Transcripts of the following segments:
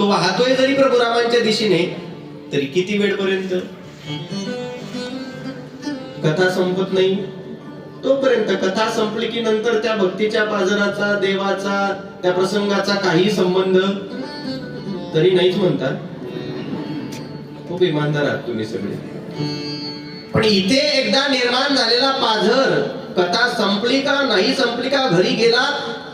तो वाहतोय जरी प्रभू रामांच्या दिशेने तरी किती वेळपर्यंत? कथा संपत नाही. तोपर्यंत कथा संपली की नंतर त्या भक्तीच्या पाजराचा देवाचा त्या प्रसंगाचा काही संबंध तरी नाहीच म्हणतात. खूप इमानदार आहात तुम्ही सगळे. पण इथे एकदा निर्माण झालेला पाझर कथा संपली का नाही संपली का घरी गेला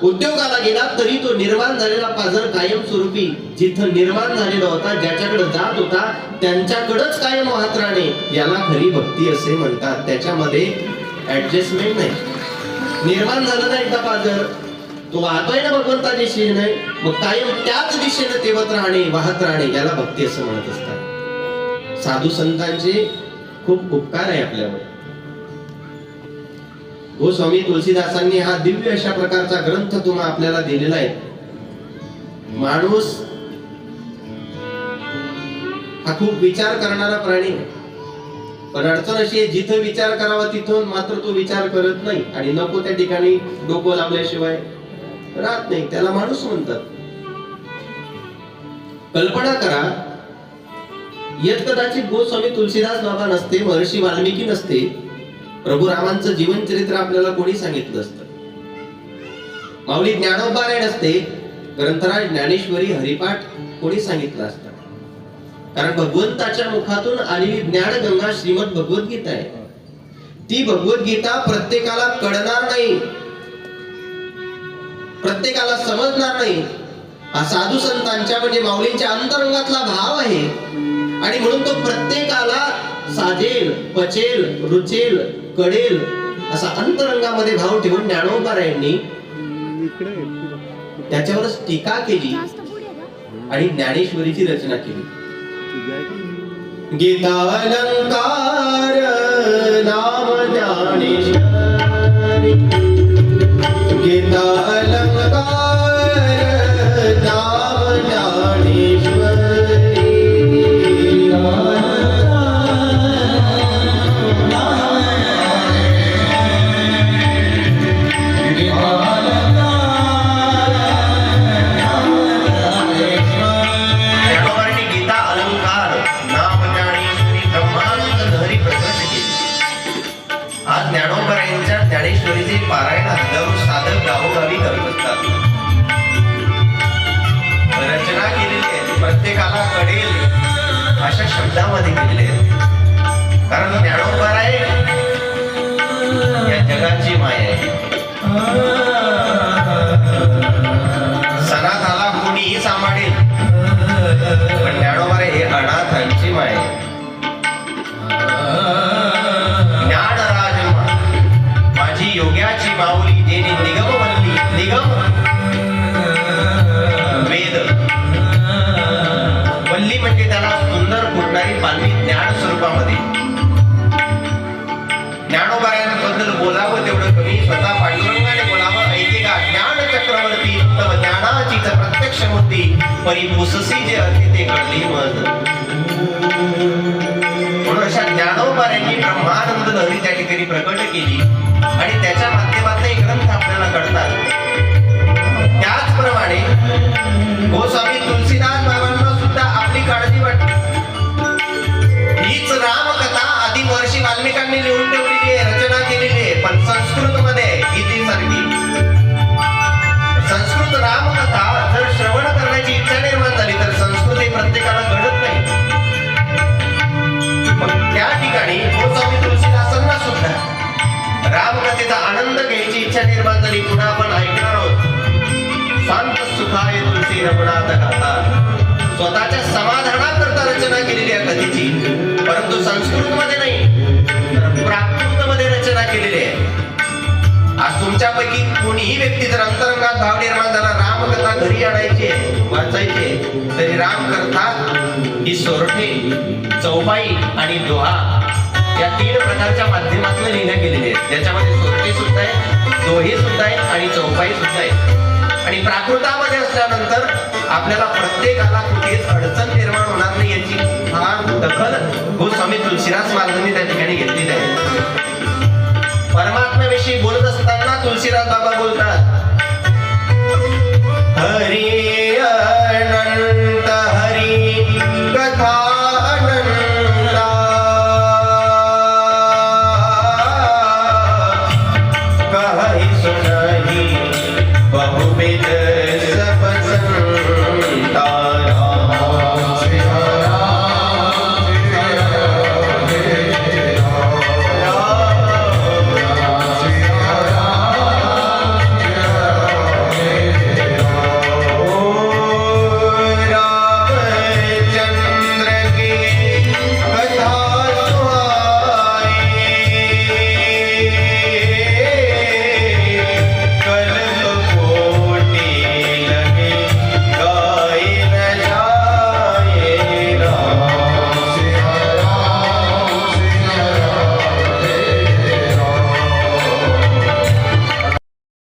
उद्योगाला गेला तरी तो निर्माण झालेला पाझर कायमस्वरूपी जिथं निर्माण झालेला होता ज्याच्याकडे जात होता त्यांच्याकडेच कायम वाहत राहणे याला खरी भक्ती असे म्हणतात. त्याच्यामध्ये ऍडजस्टमेंट नाही. निर्माण झालं ना एकदा पाझर तो वाहतोय ना भगवंता दिशेने मग कायम त्याच दिशेने तेवत राहणे वाहत राहणे याला भक्ती असं म्हणत असतात. साधू संतांची खूप उपकार आहे आपल्यावर. हो गोस्वामी तुलसीदासांनी हा दिव्य अशा प्रकारचा ग्रंथ तुम्हा आपल्याला दिलेला आहे. माणूस हा खूप विचार करणारा प्राणी आहे. पण अडचण अशी आहे जिथं विचार करावा तिथून मात्र तो विचार करत नाही आणि नको त्या ठिकाणी डोकं लावल्याशिवाय राहत नाही. त्याला माणूस म्हणतात. कल्पना करा यत कदाचित गोस्वामी तुलसीदास बाबा नसते महर्षी वाल्मिकी नसते. प्रभू रामांचं जीवन चरित्र आपल्याला कोणी सांगितलं असतं? माऊली ज्ञानोबारायण असते ग्रंथराज ज्ञानेश्वरी हरिपाठ कोणी सांगितलं असतं? कारण भगवंताच्या मुखातून आलेली ज्ञानगंगा श्रीमद भगवद्गीता आहे. ती भगवद्गीता प्रत्येकाला कळणार नाही. प्रत्येकाला समजणार नाही. हा साधू संतांच्या म्हणजे माऊलींच्या अंतरंगातला भाव आहे. आणि म्हणून तो प्रत्येकाला साजेल पचेल रुचेल कळेल असा अंतरंगामध्ये भाव ठेवून ज्ञानोबारायांनी त्याच्यावरच टीका केली आणि ज्ञानेश्वरीची रचना केली. गीता अलंकार नाम ज्ञानेश्वरी. गीता प्रत्येकाला कळेल अशा शब्दामध्ये केलेले कारण ज्ञानोबार आहे या जगाची माय आहे. सणात आला कोणीही सांभाळेल पण ज्ञानोबार हे अनाथांची माय ज्ञान राजमा माझी योग्याची माऊली जेने निगम परिपुससी जे अर्थे ते कळली मन म्हणून अशा ज्ञानोबाऱ्यांनी ब्रह्मानंद लहरी त्या ठिकाणी प्रकट केली. आणि त्याच्या माध्यमातून एक ग्रंथ आपल्याला कळतात. सुद्धा रामकथेचा आनंद घ्यायची इच्छा निर्माण झाली. पुन्हा आपण ऐकणार आहोत. शांत सुखाय तुलसी रघुनाथ गाता स्वतःच्या समाधानाकरता रचना केलेली आहे कथेची. परंतु संस्कृत मध्ये नाही तर प्राकृत मध्ये रचना केलेली आहे. आज तुमच्यापैकी कोणीही व्यक्ती जर अंतरंगात भाव निर्माण झाला रामकथा घरी आणायची आहे, वाचायची आहे, तरी रामकथा ही सोरठे चौपाई आणि दोहा या तीन प्रकारच्या माध्यमातून लिहिण्या गेलेली आहेत. ज्याच्यामध्ये सोरठे सुद्धा आहे दोही सुद्धा आहे आणि चौपाई सुद्धा आहे. आणि प्राकृतामध्ये असल्यानंतर आपल्याला प्रत्येकाला कुठेच अडचण निर्माण होणार नाही याची फार दखल गोस्वामी तुलसीदास महाराजांनी त्या ठिकाणी घेतलेली आहे. परमात्म्याविषयी बोलत असताना तुलसीदास Babu Bela